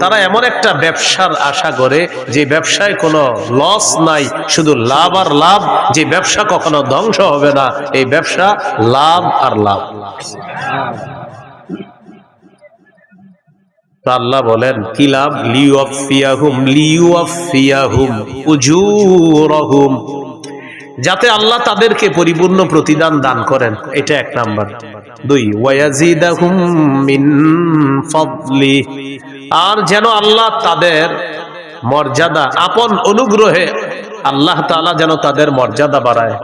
তারা এমন একটা ব্যবসার আশা করে যে ব্যবসায় কোনো লস নাই, শুধু লাভ আর লাভ, যে ব্যবসা কখনো ধ্বংস হবে না। এই ব্যবসা লাভ আর লাভ। আল্লাহ বলেন, কি লাভ? লিউফিয়াহুম লিউফিয়াহুম উজুরহুম। যাতে আল্লাহ তাদেরকে পরিপূর্ণ প্রতিদান দান করেন, এটা এক নাম্বার। দুই ফাদলি। আর যেন আল্লাহ তাদের মর্যাদা আপন অনুগ্রহে আল্লাহ তাআলা যেন তাদের মর্যাদা বাড়ায়।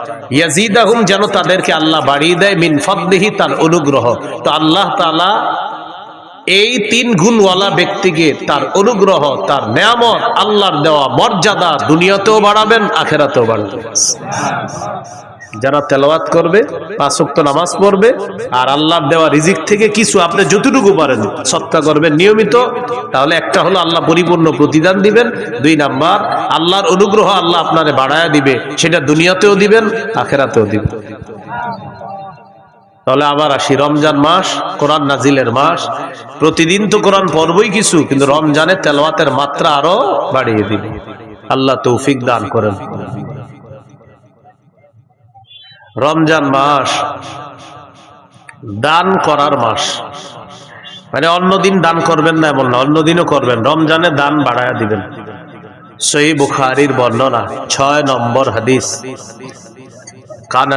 যেন তাদেরকে আল্লাহ বাড়িয়ে দেয় মিন ফাদলিহি, তার অনুগ্রহ। তো আল্লাহ তালা এই তিন গুণওয়ালা ব্যক্তিকে তার অনুগ্রহ, তার নেয়ামত, আল্লাহর দেওয়া মর্যাদা দুনিয়াতেও বাড়াবেন, আখেরাতেও বাড়াবেন। যারা তেলাওয়াত করবে পাঁচক্ত নামাজ পড়বে, আর আল্লাহর দেওয়া রিজিক থেকে কিছু আপনি যতটুকু পারেন সৎকা করবেন নিয়মিত, তাহলে একটা হলো আল্লাহ পরিপূর্ণ প্রতিদান দিবেন, দুই নাম্বার, আল্লাহর অনুগ্রহ আল্লাহ আপনারে বাড়ায়া দিবে, সেটা দুনিয়াতেও দিবেন, আখেরাতেও দিবেন। তাহলে আবার আসি, রমজান মাস, কোরআন নাজিলের মাস, প্রতিদিন তো কোরআন পড়বই কিছু, কিন্তু রমজানের তেলাওয়াতের মাত্রা আরও বাড়িয়ে দিবে। আল্লাহ তৌফিক দান করেন। রমজান মাস দান করার মাস। মানে অন্যদিন দান করবেন না এমন না অন্যদিনও করবেন। রমজানে দান বাড়ায় দিবেন। সহি বুখারির বর্ণনা, ছয় নম্বর হাদিস। কানা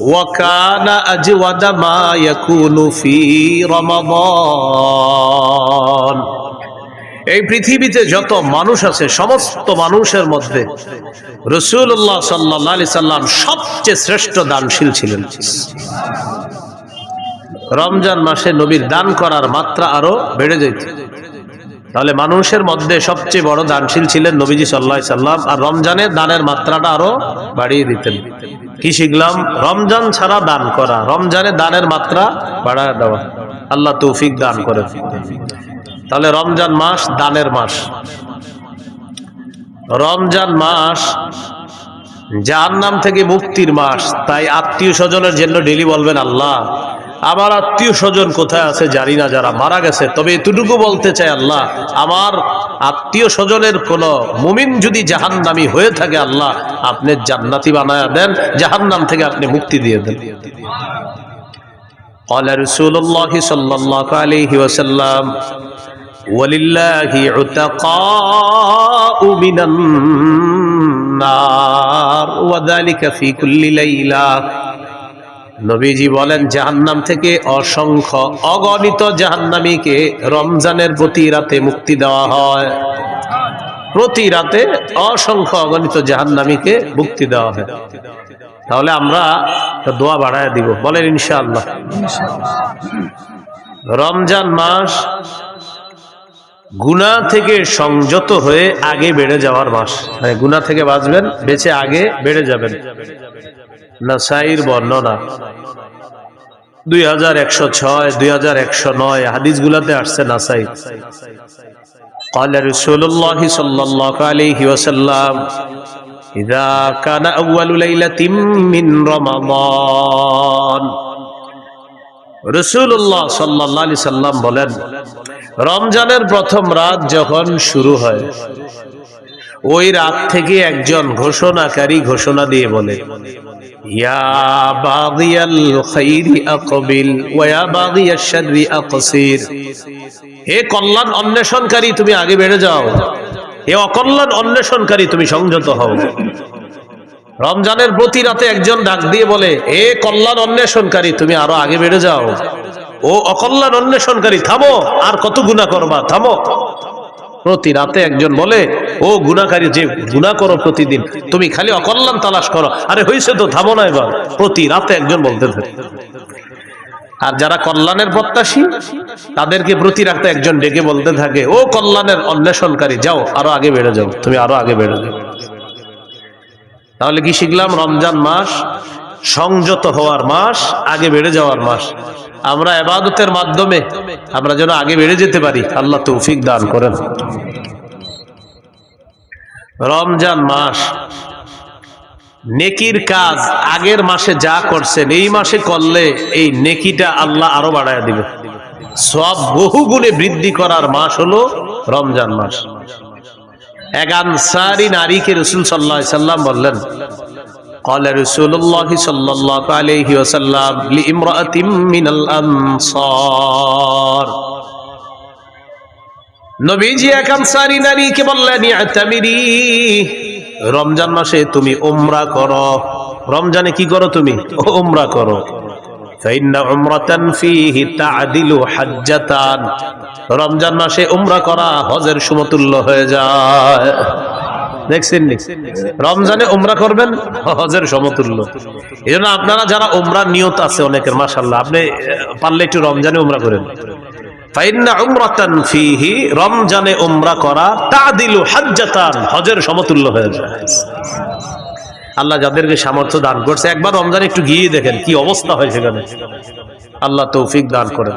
ওয়া কানা ফি এই পৃথিবীতে যত মানুষ আছে, সমস্ত মানুষের মধ্যে রসুল্লাহ সাল্লাহ আলি সাল্লাম সবচেয়ে শ্রেষ্ঠ দানশীল ছিলেন। রমজান মাসে নবীর দান করার মাত্রা আরও বেড়ে যেত। তাহলে মানুষের মধ্যে সবচেয়ে বড় দানশীল ছিলেন নবীজি সাল্লাহ সাল্লাম, আর রমজানে দানের মাত্রাটা আরও বাড়িয়ে দিতেন। কি শিখলাম? রমজান ছাড়া দান করা, রমজানে দানের মাত্রা বাড়ায় দেওয়া। আল্লাহ তৌফিক দান করেন। তাহলে রমজান মাস দানের মাস রমজান মাস যার নাম থেকে মুক্তির মাস তাই আত্মীয় স্বজনের জন্য ডেলি বলবেন আল্লাহ আমার আত্মীয় স্বজন কোথায় আছে জানি না যারা মারা গেছে তবে এতটুকু বলতে চাই আল্লাহ আমার আত্মীয় স্বজনের কোন মুমিন যদি জাহান্নামি হয়ে থাকে আল্লাহ আপনি জান্নাতি বানায়া দেন জাহান্নাম থেকে আপনি মুক্তি দিয়ে দেন قال رسول الله صلى الله عليه وسلم ولله عتقاء من النار وذلك في كل ليله নবীজি বলেন জাহান্নাম থেকে অসংখ্য অগণিত জাহান্নামীকে রমজানের প্রতি রাতে মুক্তি দেওয়া হয় প্রতি রাতে অসংখ্য অগণিত জাহান্নামীকে মুক্তি দেওয়া হয় তাহলে আমরা একটা দোয়া বাড়ায় দিব বলেন ইনশাআল্লাহ রমজান মাস গুনা থেকে সংযত হয়ে আগে বেড়ে যাওয়ার মাস মানে গুনা থেকে বাঁচবেন বেঁচে আগে বেড়ে যাবেন নাসাইর বর্ণনা দুই হাজার একশো ছয় দুই হাজার একশো নয় হাদিস গুলাতে আসছে নাসাই قال رسول الله صلى الله عليه وسلم إذا كان أول ليلة من رمضان রসুল্লাহ সাল্লাহ আলি সাল্লাম বলেন রমজানের প্রথম রাত যখন শুরু হয়, ওই রাত থেকে একজন ঘোষণাকারী ঘোষণা দিয়ে বলে অন্বেষণকারী, তুমি আগে বেড়ে যাও। অন্বেষণকারী, তুমি সংযত হও। রমজানের প্রতি রাতে একজন ডাক দিয়ে বলে এ কল্যাণ অন্বেষণকারী, তুমি আরও আগে বেড়ে যাও। ও অকল্যাণ অন্বেষণকারী, থামো, আর কত গুণা করবা, থামো। প্রতি রাতে একজন বলে, ও গুণাকারী যে গুণা করো প্রতিদিন, তুমি খালি অকল্যাণ তালাশ করো। আরে হয়েছে তো, থামো না এবার। প্রতি রাতে একজন বলতে থাকে আর যারা কল্যাণের প্রত্যাশী, তাদেরকে প্রতি রাতে একজন ডেকে বলতে থাকে, ও কল্যাণের অন্বেষণকারী, যাও, আরও আগে বেড়ে যাও, তুমি আরও আগে বেড়ে যাও। তাহলে কি শিখলাম? রমজান মাস সংযত হওয়ার মাস, আগে বেড়ে যাওয়ার মাস। আমরা এবাদতের মাধ্যমে আমরা যেন আগে বেড়ে যেতে পারি, আল্লাহ তৌফিক দান করেন। রমজান মাস, নেকির কাজ আগের মাসে যা করছেন, এই মাসে করলে এই নেকিটা আল্লাহ আরও বাড়ায় দিবে। সব বহু গুণে বৃদ্ধি করার মাস হলো রমজান মাস। এক আনসারি নারীকে রসুল সাল্লাহ সাল্লাম বললেন قال رسول الله صلى الله عليه وسلم لامرأة من الأنصار নবীজি এক আনসারি নারীকে বললেন ইয়াতামিরি রমজান মাসে তুমি উমরা করো রমজানে কি করো তুমি উমরা করো فإن عمرة فيه تعدل حجتان রমজান মাসে উমরা করা হজের সমতুল্য হয়ে যায় দেখছেন রমজানে উমরা করবেন? হজের সমতুল্য। এই জন্য আপনারা যারা উমরা নিয়ত আছে অনেকের মাসাল্লাহ আপনি পারলে একটু রমজানে উমরা করেন। রমজানে করা হাজ্জাতান, হজের সমতুল্য আল্লাহ যাদেরকে সামর্থ্য দান করছে, একবার রমজান একটু গিয়ে দেখেন কি অবস্থা হয় সেখানে। আল্লাহ তৌফিক দান করেন।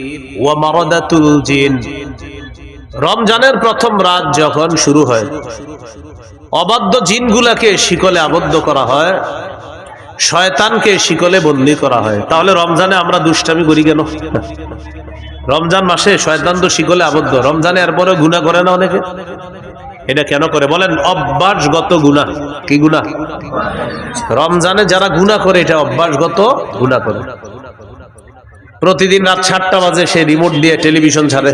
ওয়া রমজানের প্রথম রাত যখন শুরু হয়, অবাধ্য জিনগুলাকে শিকলে আবদ্ধ করা হয়, শয়তানকে শিকলে বন্দি করা হয়। তাহলে রমজানে আমরা দুষ্টামি করি কেন? রমজান মাসে শয়তান তো শিকলে আবদ্ধ। রমজানে এরপরে গুণা করে না অনেকে? এটা কেন করে? বলেন, অভ্যাসগত গুণা কি গুণা রমজানে যারা গুণা করে, এটা অভ্যাসগত গুণা করে। প্রতিদিন রাত সাতটা বাজে সে রিমোট দিয়ে টেলিভিশন ছাড়ে।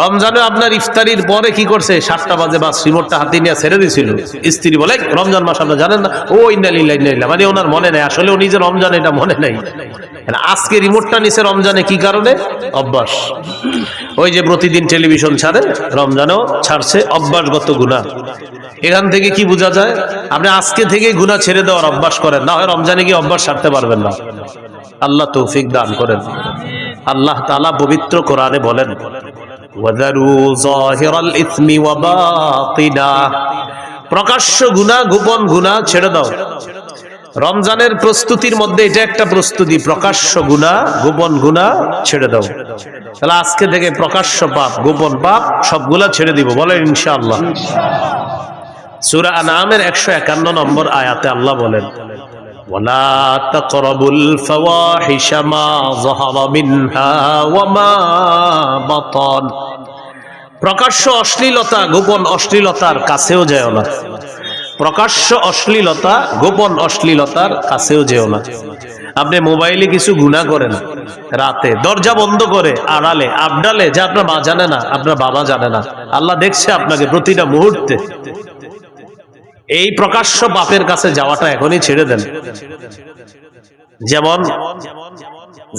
রমজানে আপনার ইফতারির পরে কি করছে? সাতটা বাজে বাস রিমোটটা হাতে নিয়ে ছেড়ে দিছিল। স্ত্রী বলে, রমজান মাস আপনার জানেন না? ও ইন্দালিল্লাহ মানে ওনার মনে নেই। আসলে উনি যে রমজান, এটা মনে নেই। মানে আজকে রিমোটটা নিছে রমজানে কি কারণে? অভ্যাস। ওই যে প্রতিদিন টেলিভিশন ছাড়ে, রমজানেও ছাড়ছে। অভ্যাসগত গুণা এখান থেকে কি বোঝা যায়? আপনি আজকে থেকে গুণা ছেড়ে দেওয়ার অভ্যাস করেন। না হয় রমজানে গিয়ে অভ্যাস ছাড়তে পারবেন না। আল্লাহ তৌফিক দান করেন। আল্লাহ তালা পবিত্র কোরআনে বলেন প্রকাশ্য গুণা গোপন গুণা ছেড়ে দাও। রমজানের প্রস্তুতির মধ্যে এটা একটা প্রস্তুতি, প্রকাশ্য গুণা গোপন গুণা ছেড়ে দাও। তাহলে আজকে থেকে প্রকাশ্য পাপ, গোপন পাপ সবগুলা ছেড়ে দিব, বলেন ইনশাআল্লাহ। সুরা আনামের একশো একান্ন নম্বর আয়াতে আল্লাহ বলেন ولا تقربوا الفواحش ما ظهر منها وما بطن প্রকাশ্য অশ্লীলতা গোপন অশ্লীলতার কাছেও যেও না প্রকাশ্য অশ্লীলতা গোপন অশ্লীলতার কাছেও যেও না আপনি মোবাইলে কিছু গুণা করেন রাতে দরজা বন্ধ করে আড়ালে আবডালে যা আপনার মা জানে না আপনার বাবা জানে না আল্লাহ দেখছে আপনাকে প্রতিটা মুহূর্তে এই প্রকাশ্য বাপের কাছে যাওয়াটা এখনই ছেড়ে দেন। যেমন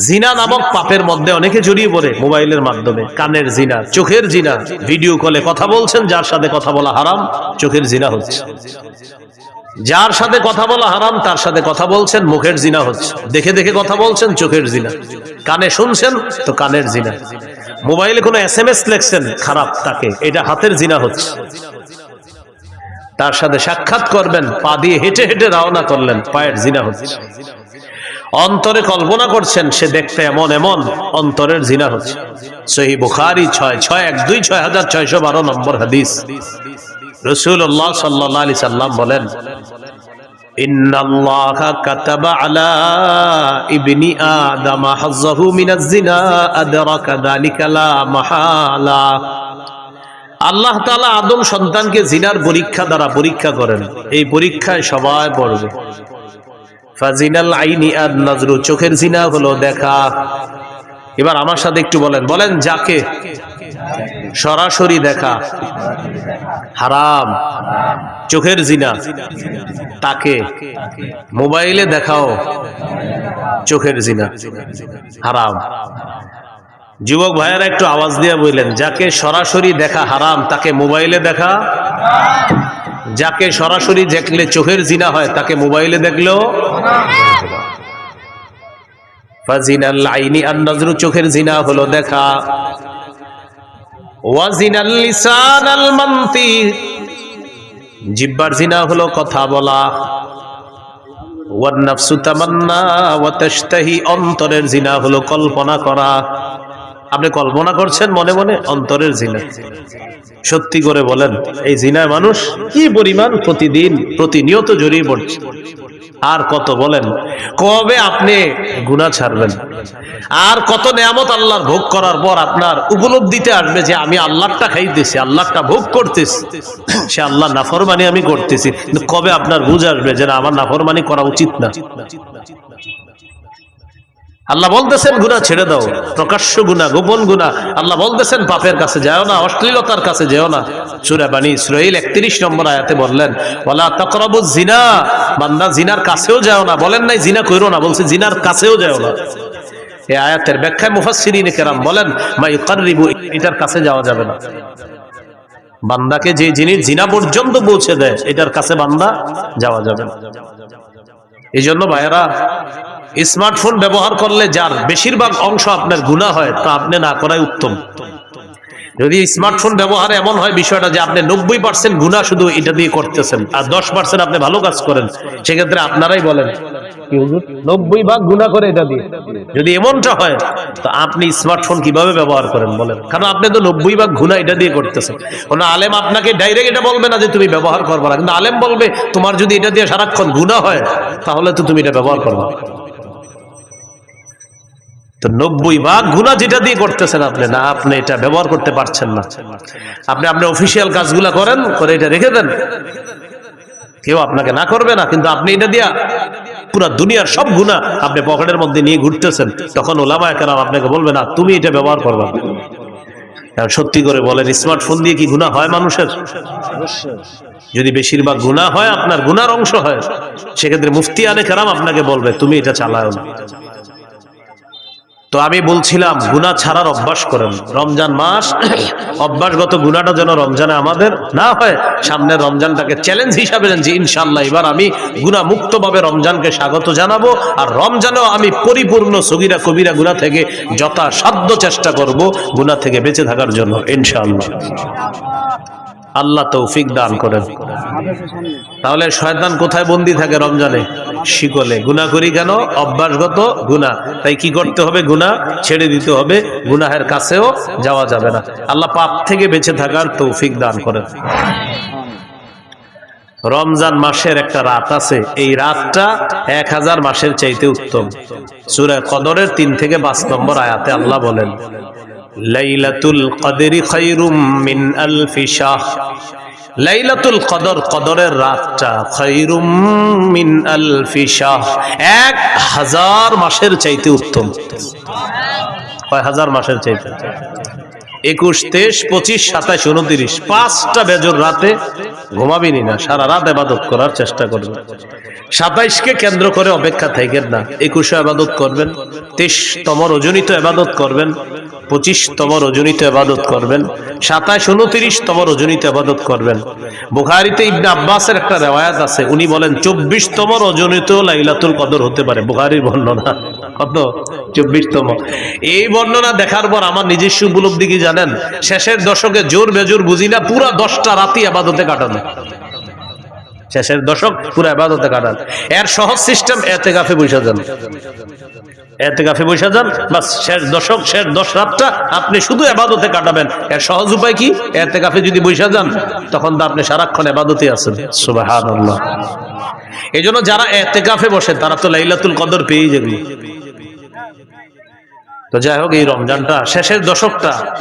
জিনা নামক পাপের মধ্যে অনেকে জড়িয়ে পড়ে মোবাইলের মাধ্যমে, কানের জিনা, চোখের জিনা, ভিডিও কলে কথা বলছেন, যার সাথে কথা বলা হারাম, চোখের জিনা হচ্ছে। যার সাথে কথা বলা হারাম, তার সাথে কথা বলছেন, মুখের জিনা হচ্ছে। দেখে দেখে কথা বলছেন, চোখের জিনা। কানে শুনছেন, তো কানের জিনা। মোবাইলে কোনো এস এম এস লেখছেন, খারাপ তাকে, এটা হাতের জিনা হচ্ছে। তার সাথে সাক্ষাৎ করবেন, পা দিয়ে হেঁটে হেঁটে রওনা করলেন, পায়ের জিনা হচ্ছে। অন্তরে কল্পনা করছেন, সে দেখতে এমন এমন অন্তরের জিনা হচ্ছে। সহি বুখারি ছয় ছয় এক দুই ছয় হাজার ছয়শো বারো নম্বর হাদিস। রসুল্লাহ সাল্লাহ আলি সাল্লাম বলেন إن আল্লাহ তালা আদম সন্তানকে জিনার পরীক্ষা দ্বারা পরীক্ষা করেন। এই পরীক্ষায় সবাই পড়বে। ফাজিনাল আইনি আর চোখের জিনা হলো দেখা। এবার আমার সাথে একটু বলেন বলেন যাকে? সরাসরি দেখা। হারাম। চোখের জিনা। তাকে? মোবাইলে দেখাও। চোখের জিনা। হারাম। যুবক ভাইয়েরা একটু আওয়াজ দিয়ে বললেন, যাকে সরাসরি দেখা হারাম, তাকে মোবাইলে দেখা? যাকে সরাসরি দেখলে চোখের জিনা হয়, তাকে মোবাইলে নজরু, চোখের জিনা হলো দেখা। জিব্বার জিনা হলো কথা বলা। ওয়ান নাফসু তামান্না, ওয়া তাশতাহি, অন্তরের জিনা হলো কল্পনা করা। আপনি কল্পনা করছেন মনে মনে? অন্তরের জিনা। সত্যি করে বলেন, এই জিনায় মানুষ কি পরিমাণ প্রতিদিন প্রতিনিয়ত জড়িয়ে পড়ছে? আর কত বলেন, কবে আপনি গুণা ছাড়বেন? আর কত নিয়ামত আল্লাহর ভোগ করার পর আপনার উপলব্ধিতে আসবে যে আমি আল্লাহটা খাইতেছি আল্লাহটা ভোগ করতেছি। সে আল্লাহ নাফরমানি আমি করতেছি। কবে আপনার বুঝ আসবে যে আমার নাফরমানি করা উচিত না? আল্লাহ বলতেছেন গুণা ছেড়ে দাও। প্রকাশ্য গুণা গোপন গুণা আল্লাহ বলতেছেন, পাপের কাছে যাও না, অশ্লীলতার কাছে যেও না। সুরা বাণী ইসরাইল একত্রিশ নম্বর আয়াতে বললেন ওলা তকরাবু জিনা বান্দা জিনার কাছেও যাও না, বলেন নাই জিনা করো না, বলছে জিনার কাছেও যাও না। এই আয়াতের ব্যাখ্যায় মুফাসসিরিন কেরাম বলেন, মা ইউকাররিবু এটার কাছে যাওয়া যাবে না। বান্দাকে যে জিনিস জিনা পর্যন্ত পৌঁছে দেয়, এটার কাছে বান্দা যাওয়া যাবে না। এই জন্য ভাইয়েরা স্মার্টফোন ব্যবহার করলে যার বেশিরভাগ অংশ আপনার গুণা হয়, তা আপনি না করাই উত্তম। যদি স্মার্টফোন ব্যবহারে এমন হয় বিষয়টা যে আপনি নব্বই পার্সেন্ট গুণা শুধু এটা দিয়ে করতেছেন, আর দশ পার্সেন্ট আপনি ভালো কাজ করেন, সেক্ষেত্রে আপনারাই বলেন নব্বই ভাগ গুণা করে এটা দিয়ে? যদি এমনটা হয়, তো আপনি স্মার্টফোন কীভাবে ব্যবহার করেন বলেন? কারণ আপনি তো নব্বই ভাগ গুণা এটা দিয়ে করতেছেন। কোন আলেম আপনাকে ডাইরেক্ট এটা বলবে না যে তুমি ব্যবহার করবে না, কিন্তু আলেম বলবে, তোমার যদি এটা দিয়ে সারাক্ষণ গুণা হয়, তাহলে তো তুমি এটা ব্যবহার করবে। তো নব্বই ভাগ গুণা যেটা দিয়ে করতেছেন আপনি না, আপনি এটা ব্যবহার করতে পারছেন না। আপনি আপনার অফিসিয়াল কাজগুলা করেন, করে এটা রেখে দেন। কেউ আপনাকে না করবে না, কিন্তু আপনি এটা দিয়া পুরো দুনিয়ার সব গুণা আপনি পকেটের মধ্যে নিয়ে ঘুরতেছেন। তখন ওলামা কেরাম আপনাকে বলবে, না, তুমি এটা ব্যবহার করবে সত্যি করে বলেন স্মার্টফোন দিয়ে কি গুণা হয় মানুষের? যদি বেশিরভাগ গুণা হয়, আপনার গুনার অংশ হয়। সেক্ষেত্রে মুফতি আনে কেরাম আপনাকে বলবে, তুমি এটা চালাও না। তো আমি বলছিলাম গুণা ছাড়ার অভ্যাস করেন। রমজান মাস, অভ্যাসগত গুণাটা যেন রমজানে আমাদের না হয়, সামনের রমজানটাকে চ্যালেঞ্জ হিসাবে নেন যে ইনশাল্লাহ এবার আমি গুণা মুক্তভাবে রমজানকে স্বাগত জানাব, আর রমজানেও আমি পরিপূর্ণ সগিরা কবিরা গুণা থেকে যথাসাধ্য চেষ্টা করব গুণা থেকে বেঁচে থাকার জন্য, ইনশাআল্লাহ। আল্লাহ তৌফিক দান করেন। তাহলে শয়তান কোথায় বন্দি থাকে রমজানে? শিকলে। গুনাহ করি কেন? অভ্যাসগত গুনাহ। তাই কি করতে হবে? গুনাহ ছেড়ে দিতে হবে। গুনাহের কাছেও যাওয়া যাবে না। আল্লাহ পাপ থেকে বেঁচে থাকার তৌফিক দান করেন। রমজান মাসের একটা রাত আছে। এই রাতটা এক হাজার মাসের চাইতে উত্তম। সুরে কদরের তিন থেকে পাঁচ নম্বর আয়াতে আল্লাহ বলেন লাইলাতুল কদরি খায়রুম মিন আলফি শাহ। লাইলাতুল কদর, কদরের রাতটা খায়রুম মিন আলফি শাহ। এক হাজার মাসের চাইতে উত্তম। কয় হাজার মাসের চাইতে? একুশ, তেইশ, পঁচিশ সাতাশ উনত্রিশ, পাঁচটা বেজর রাতে ঘুমাবিনি না সারা রাত আবাদত করার চেষ্টা করবেন সাতাইশকে কেন্দ্র করে অপেক্ষা থাকেন না, একুশে আবাদত করবেন, তেইশতম রজনীত আবাদত করবেন, পঁচিশতম রজনীত আবাদত করবেন সাতাশ উনত্রিশতম রজনীত আবাদত করবেন। বুখারিতে ইবনে আব্বাসের একটা রেওয়ায়াত আছে, উনি বলেন, চব্বিশতম রজনীত লাইলাতুল কদর হতে পারে, বুখারির বর্ণনা। কত? চব্বিশতম। এই বর্ণনা দেখার পর আমার নিজস্ব উপলব্ধি কি জানেন, শেষের দশকে জোর বেজোর বুঝি না, পুরা দশটা রাতি আবাদতে কাটানো। শেষের দশক পুরো আবাদতে কাটান। এর সহজ সিস্টেম এতে গাফে বসে যান। এতে গাফে বসে যান, বাস শেষ দশক, শেষ দশ রাতটা আপনি শুধু আবাদতে কাটাবেন। এর সহজ উপায় কি? এতে গাফে যদি বসে যান, তখন তো আপনি সারাক্ষণ আবাদতে আছেন। সুবহানাল্লাহ। এই জন্য যারা এতে গাফে বসে, তারা তো লাইলাতুল কদর পেয়ে যাবে। তো যাই হোক, এই রমজানটা শেষের দশকটা।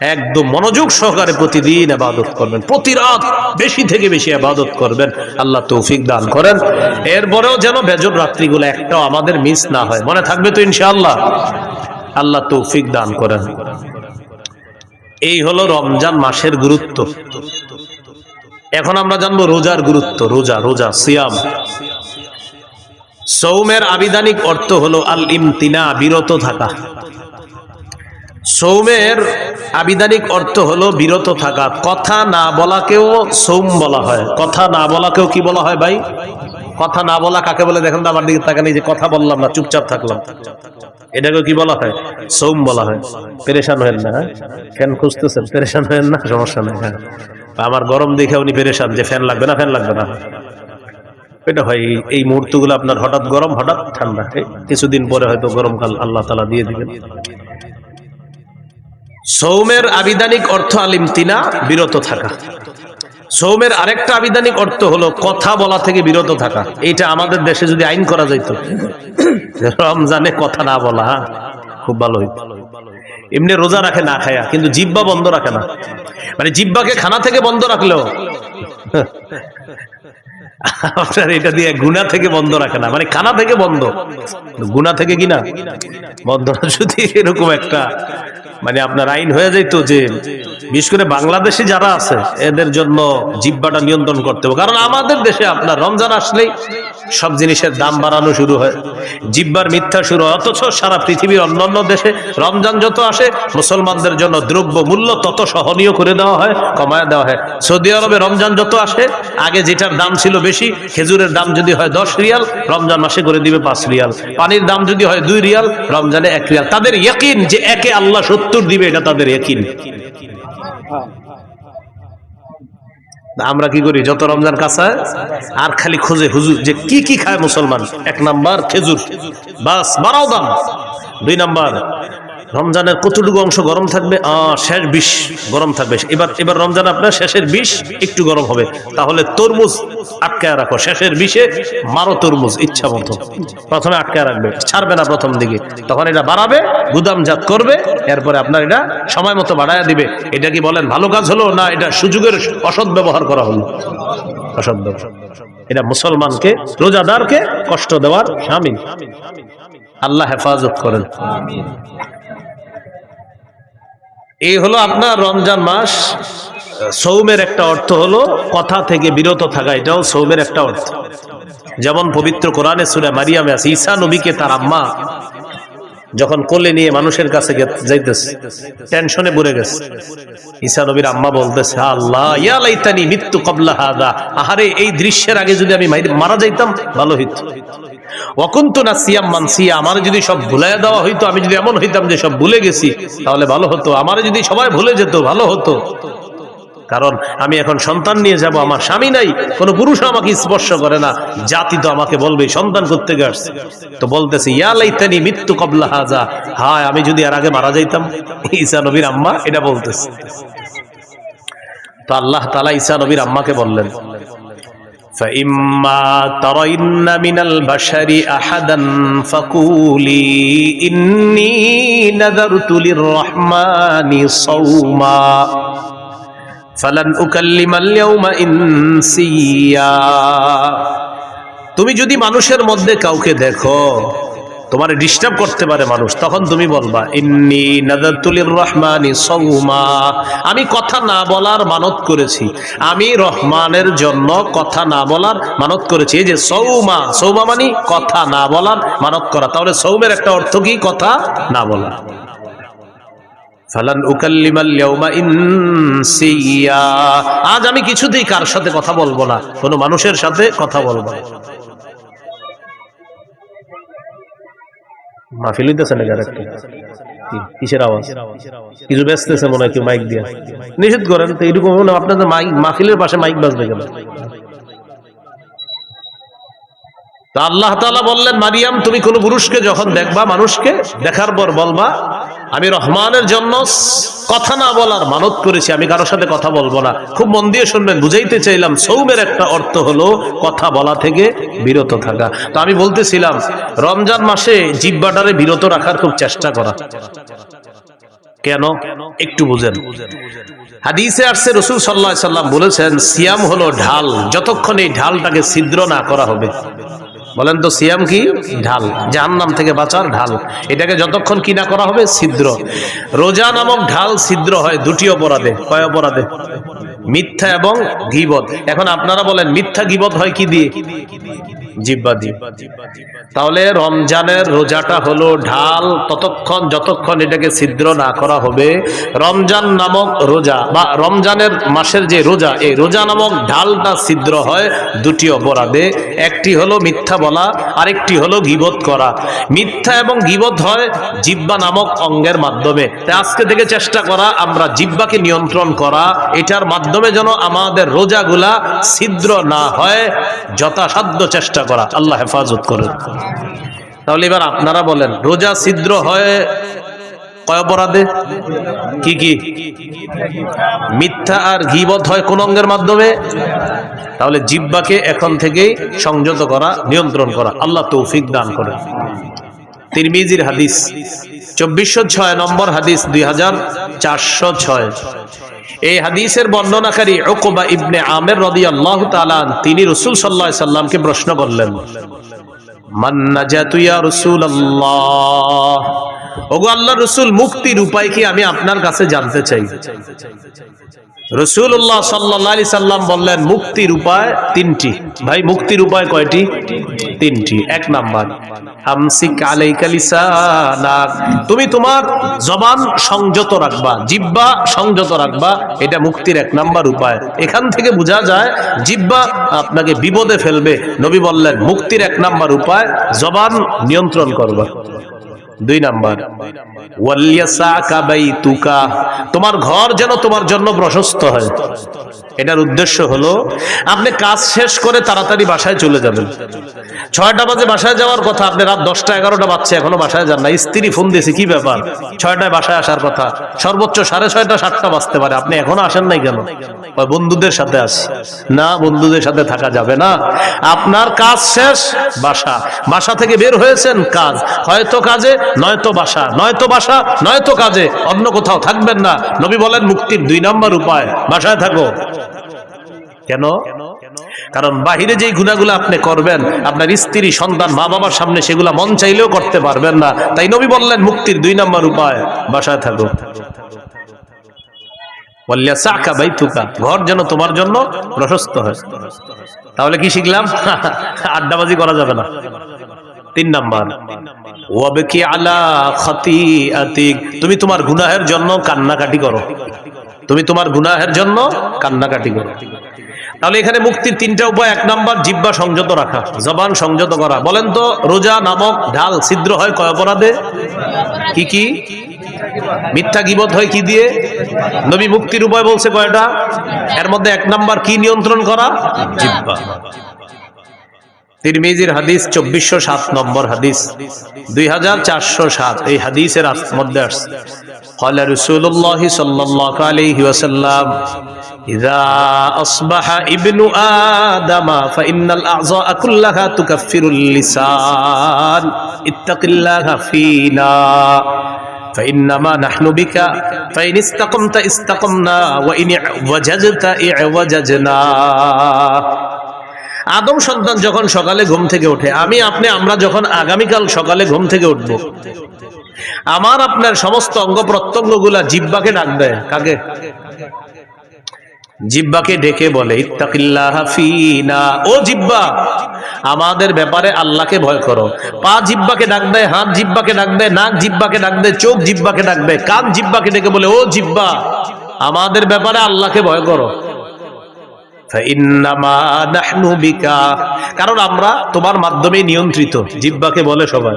একদম মনোযোগ সহকারে প্রতিদিন আবাদত করবেন। প্রতি রাত বেশি থেকে বেশি আবাদত করবেন। আল্লাহ তৌফিক দান করেন। এরপরেও যেন বেজর রাত্রিগুলো একটাও আমাদের মিস না হয়। মনে থাকবে তো ইনশাআল্লাহ। আল্লাহ তৌফিক দান করেন। এই হলো রমজান মাসের গুরুত্ব। এখন আমরা জানব রোজার গুরুত্ব। রোজা রোজা, সিয়াম। সৌমের আবিধানিক অর্থ হলো আল ইমতিনা বিরত থাকা। সৌমের আবিধানিক অর্থ হলো বিরত থাকা। কথা না বলাকেও সৌম বলা হয়। কথা না বলাকেও কি বলা হয় ভাই? কথা না বলা কাকে বলে? দেখেন তো আমার দিকে তাকানি যে কথা বললাম না, চুপচাপ থাকলাম। এটাকে কি বলা হয়? সৌম বলা হয়। পেরেশান হয়েন না হ্যাঁ? ফ্যান খুঁজতেছেন, পেরেশান হয়েন না? সমস্যা নেই হ্যাঁ। আমার গরম দেখে উনি পেরেশান যে ফ্যান লাগবে না, ফ্যান লাগবে না। এটা হয় এই- মুহূর্তগুলো আপনার হঠাৎ গরম হঠাৎ ঠান্ডা। কিছুদিন পরে হয়তো গরমকাল আল্লাহ তালা দিয়ে দিবেন। সৌমের আবিধানিক অর্থ আলিমতিনা বিরত থাকা। সৌমের আরেকটা আবিধানিক অর্থ হলো কথা বলা থেকে বিরত থাকা। এইটা আমাদের দেশে যদি আইন করা যাইত রমজানে কথা না বলা হ্যাঁ, খুব ভালো হইত। এমনি রোজা রাখে না খায়া কিন্তু জিব্বা বন্ধ রাখে না। মানে জিব্বাকে খানা থেকে বন্ধ রাখলেও আপনার এটা দিয়ে গুণা থেকে বন্ধ রাখে না। মানে খানা থেকে বন্ধ। গুণা থেকে কিনা বন্ধ। যদি এরকম একটা মানে আপনার আইন হয়ে যাইতো যে, বিশেষ করে বাংলাদেশে যারা আছে, এদের জন্য জিব্বাটা নিয়ন্ত্রণ করতে হবে। কারণ আমাদের দেশে আপনার রমজান আসলেই সব জিনিসের দাম বাড়ানো শুরু হয়। জিব্বার মিথ্যা শুরু হয়। অথচ সারা পৃথিবীর অন্যান্য দেশে রমজান যত আসে, মুসলমানদের জন্য দ্রব্য মূল্য তত সহনীয় করে দেওয়া হয়, কমায় দেওয়া হয়। সৌদি আরবে রমজান যত আসে, আগে যেটার দাম ছিল বেশি খেজুরের দাম যদি হয় দশ রিয়াল, রমজান মাসে করে দিবে পাঁচ রিয়াল। পানির দাম যদি হয় দুই রিয়াল, রমজানে এক রিয়াল। তাদের ইয়কিন যে একে আল্লাহ সত্তর দিবে, এটা তাদের ইয়কিন। আমরা কি করি? যত রমজান কাছায় আর খালি খোঁজে, হুজুর, যে কি কি খায় মুসলমান? এক নাম্বার খেজুর। বাস, বাড়াও দাম। দুই নাম্বার রমজানের কতটুকু অংশ গরম থাকবে? শেষ বিষ গরম থাকবে। এবার এবার রমজান আপনার শেষের বিষ একটু গরম হবে। তাহলে তরমুজ আটকায় রাখো। শেষের বিষে মারো তরমুজ, ইচ্ছা মতো। প্রথমে আটকায় রাখবে। ছাড়বে না প্রথম দিকে। তখন এটা বাড়াবে, গুদামজাত করবে, এরপরে আপনার এটা সময় মতো বাড়ায় দিবে। এটা কি বলেন, ভালো কাজ হলো না এটা সুযোগের অসৎ ব্যবহার করা হলো? অসৎ এটা মুসলমানকে, রোজাদারকে কষ্ট দেওয়ার স্বামী আল্লাহ হেফাজত করেন। এই হলো আপনার রমজান মাস। সৌমের একটা অর্থ হলো কথা থেকে বিরত থাকা, এটাও সৌমের একটা অর্থ। যেমন পবিত্র কোরআনে সুরে মারিয়ামে আছে, ঈসা নবীকে তার আম্মা যখন কোলে নিয়ে মানুষের কাছে যাইতেছে, টেনশনে পড়ে গেছে। ঈসা নবীর আম্মা বলতেছে, আল্লাহ, ইয়া লাইতানি মৃত্যু কবলা হাদা। আহারে, এই দৃশ্যের আগে যদি আমি মারা যাইতাম, ভালো হইতো। অকুন্ত না সিয়াম মানসিয়া আমার যদি সব ভুলাই দেওয়া হইতো, আমি যদি এমন হইতাম যে সব ভুলে গেছি, তাহলে ভালো হতো। আমার যদি সবাই ভুলে যেত, ভালো হতো। কারণ আমি এখন সন্তান নিয়ে যাব, আমার স্বামী নাই, কোনো পুরুষ আমাকে স্পর্শ করে না, জাতি তো আমাকে বলবে, সন্তান করতে গেছে তো বলতেছে, ইয়া লাইতানি মৃত্যু কবলা হাজা। হায়, আমি যদি আর আগে মারা যাইতাম, ঈসা নবীর আম্মা এটা বলতেছে। তো আল্লাহ তালা ঈসা নবীর আম্মাকে বললেন فإما ترين من البشر أحدا فقولي إني نذرت للرحمن صوما فلن أكلم اليوم إنسيا তুমি যদি মানুষের মধ্যে কাউকে দেখো তোমার ডিস্টার্ব করতে পারে মানুষ, তখন তুমি বলবা, ইন্নি নাদাতুলির রহমানি সৌমা আমি কথা না বলার মানত করেছি। আমি রহমানের জন্য কথা না বলার মানত করেছি। এই যে সৌমা সৌমা মানে কথা না বলার মানত করা। তাহলে সৌমের একটা অর্থ কি? কথা না বলা। ফালান উকাল্লিমাল ইয়াউমা ইনসিয়া। আজ আমি কিছুতেই কার সাথে কথা বলব না, কোনো মানুষের সাথে কথা বলব না। মাহফিল হইতেছে না যারা কিসের আওয়াজ? কিছু ব্যস্তেছে মনে হয় কেউ মাইক দিয়ে। নিষেধ করেন, তো এরকম মনে আপনাদের মাইক মাহফিলের পাশে মাইক বাজবে কেন? তা আল্লাহ তাআলা বললেন, মারিয়াম, তুমি কোন পুরুষকে যখন দেখবা, মানুষকে দেখার পর বলবা আমি রহমানের জন্য কথা না বলার মানত করেছি, আমি কারোর সাথে কথা বলব না। খুব মন দিয়ে শুনবেন, বুঝাইতে চাইলাম সৌমের একটা অর্থ হলো কথা বলা থেকে বিরত থাকা। তো আমি বলতেছিলাম, রমজান মাসে জিব্বাটারে বিরত রাখার খুব চেষ্টা করা। কেন? একটু বুঝেন। হাদিসে আসছে রসুল সাল্লাহ সাল্লাম বলেছেন, সিয়াম হলো ঢাল, যতক্ষণ এই ঢালটাকে ছিদ্র না করা হবে। বলেন তো, সিয়াম কি? ঢাল, জাহান্নাম থেকে বাঁচার ঢাল। এটাকে যতক্ষণ কি না করা হবে, ছিদ্র। রোজা নামক ঢাল ছিদ্র হয় দুটি অপরাধে। কয় অপরাধে? মিথ্যা এবং গিবত এখন আপনারা বলেন, মিথ্যা গিবত হয় কি দিয়ে? জিব্বা দিয়ে তাহলে রমজানের রোজাটা হলো ঢাল, ততক্ষণ যতক্ষণ এটাকে ছিদ্র না করা হবে, রমজান নামক রোজা বা রমজানের মাসের যে রোজা, এই রোজা নামক ঢালটা ছিদ্র হয় দুটি অপরাধে। একটি হলো মিথ্যা বলা, আরেকটি হলো গিবত করা। মিথ্যা এবং গিবত হয় জিব্বা নামক অঙ্গের মাধ্যমে। তাই আজকে থেকে চেষ্টা করা, আমরা জিব্বাকে নিয়ন্ত্রণ করা, এটার মাধ্যমে যেন আমাদের রোজাগুলা ছিদ্র না হয়, যথাসাধ্য চেষ্টা করা, আল্লাহ হেফাজত করেন। তাহলে এবার আপনারা বলেন, রোজা ছিদ্র হয় কয় অপরাধে? কি কি? মিথ্যা আর হয় কোন অঙ্গের মাধ্যমে? তাহলে জিব্বাকে এখন থেকেই সংযত করা, নিয়ন্ত্রণ করা, আল্লাহ তৌফিক দান করেন। তিরমিজির হাদিস, চব্বিশশো ছয় নম্বর হাদিস, দুই হাজার চারশো ছয়। এই হাদিসের বর্ণনাকারী ওকবা ইবনে আমের রদি আল্লাহ তালান তিনি রসুল সাল্লাহ সাল্লামকে প্রশ্ন করলেন রসুল, মুক্তির উপায় কি আমি আপনার কাছে জানতে চাই? রসুল্লাহ সাল্লি সাল্লাম বললেন, মুক্তির উপায় তিনটি। ভাই, মুক্তির উপায় কয়টি? তিনটি। এক নাম্বার তুমি তোমার জবান সংযত রাখবা জিব্বা সংযত রাখবা, এটা মুক্তির এক নাম্বার উপায়। এখান থেকে বোঝা যায় জিব্বা আপনাকে বিপদে ফেলবে। নবী বললেন, মুক্তির এক নাম্বার উপায়, জবান নিয়ন্ত্রণ করবা। দুই নাম্বার তোমার ঘর যেন তোমার জন্য প্রশস্ত হয়। এটার উদ্দেশ্য হলো, আপনি কাজ শেষ করে তাড়াতাড়ি বাসায় চলে যাবেন। ছয়টা বাজে বাসায় যাওয়ার কথা, আপনি রাত দশটা এগারোটা বাজছে, এখনও বাসায় যান না। স্ত্রী ফোন দিয়েছে, কি ব্যাপার? ছয়টায় বাসায় আসার কথা। সর্বোচ্চ সাড়ে ছয়টা, সাতটা বাজতে পারে। আপনি এখনও আসেন নাই কেন? বন্ধুদের সাথে আসি না, বন্ধুদের সাথে থাকা যাবে না। আপনার কাজ শেষ, বাসা। বাসা থেকে বের হয়েছেন? কাজ। হয়তো কাজে নয়তো বাসা নয়তো বাসা, নয়তো কাজে, অন্য কোথাও থাকবেন না। নবী বলেন, মুক্তির দুই নম্বর উপায়, বাসায় থাকো। কেন? কারণ বাহিরে যেই গুণাগুলো আপনি করবেন, আপনার স্ত্রী, সন্তান, মা বাবার সামনে সেগুলা মন চাইলেও করতে পারবেন না। তাই নবী বললেন, মুক্তির দুই নম্বর উপায়, বাসায় থাকো। ঘর যেন তোমার জন্য প্রশস্ত হয়। তাহলে কি শিখলাম? আড্ডাবাজি করা যাবে না। তিন নাম্বার ওয়াবকি আলা খাতিআতিক। তুমি তোমার গুনাহের জন্য কান্নাকাটি করো। তুমি তোমার গুনাহের জন্য কান্নাকাটি করো। তাহলে এখানে মুক্তির তিনটা উপায়। এক নাম্বার জিব্বা সংযত রাখা, জবান সংযত করা। বলেন তো, রোজা, নামক ঢাল ছিদ্র হয় কয় অপরাধে? কি কি? মিথ্যা গিবত হয় কি দিয়ে? নবী মুক্তির উপায় বলছে কয়টা? এর মধ্যে এক নাম্বার, কি নিয়ন্ত্রণ করা? জিব্বা তিরমিজির হাদিস চব্বিশশো সাত নম্বর হাদিস দুই হাজার চারশো সাত এই হাদিসের আস- মধ্যে আসছে قال رسول الله صلى الله عليه وسلم إذا أصبح ابن آدم فإن الأعضاء كلها تكفر اللسان اتق الله فينا فإنما نحن بك فإن استقمت استقمنا وإن اعوججت اعوججنا আদম সন্তান যখন সকালে ঘুম থেকে ওঠে, আমি, আপনি, আমরা যখন আগামীকাল সকালে ঘুম থেকে উঠব, আমার আপনার সমস্ত অঙ্গ প্রত্যঙ্গগুলা জিব্বাকে ডাক দেয়। কাকে? জিব্বাকে ডেকে বলে ইত্তাকিল্লাহিনা ও জিব্বা, আমাদের ব্যাপারে আল্লাহকে ভয় করো। পা জিব্বাকে ডাক দেয়, হাত জিব্বাকে ডাক দেয়, নাক জিব্বাকে ডাক দেয়, চোখ জিব্বাকে ডাক দেয়, কান জিব্বাকে ডেকে বলে, ও জিব্বা, আমাদের ব্যাপারে আল্লাহকে ভয় করো। কারণ আমরা তোমার মাধ্যমে নিয়ন্ত্রিত। জিব্বাকে বলে সবাই।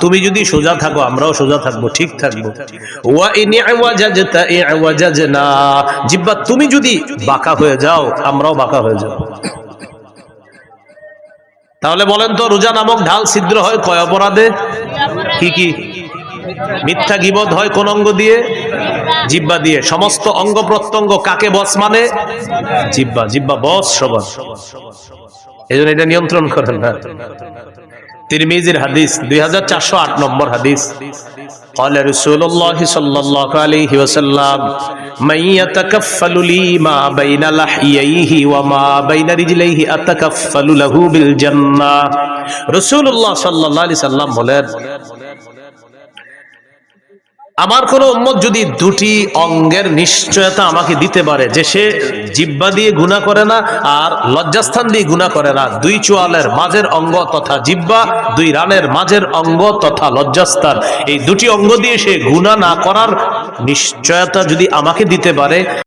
তুমি যদি সোজা থাকো, আমরাও সোজা থাকব, ঠিক থাকব। জিব্বা তুমি যদি বাঁকা হয়ে যাও, আমরাও বাঁকা হয়ে যাও তাহলে বলেন তো, রোজা নামক ঢাল ছিদ্র হয় কয় অপরাধে? কি কি? মিথ্যা গিবদ হয় কোন অঙ্গ দিয়ে জিব্বা দিয়ে সমস্ত অঙ্গ প্রত্যঙ্গ কাকে বস মানে জিব্বা জিব্বা বস সবার এই জন্য এটা নিয়ন্ত্রণ করেন না তিরমিজির হাদিস দুই হাজার চারশো আট নম্বর হাদিস قال رسول الله صلى الله عليه وسلم من يتكفل لي ما بين لحييه وما بين رجليه أتكفل له بالجنة رسول الله صلى الله عليه وسلم বলেন আমার কোনো উম্মত যদি দুটি অঙ্গের নিশ্চয়তা আমাকে দিতে পারে, যে সে জিব্বা দিয়ে গুণা করে না আর লজ্জাস্থান দিয়ে গুণা করে না, দুই চোয়ালের মাঝের অঙ্গ তথা জিব্বা, দুই রানের মাঝের অঙ্গ তথা লজ্জাস্থান, এই দুটি অঙ্গ দিয়ে সে গুণা না করার নিশ্চয়তা যদি আমাকে দিতে পারে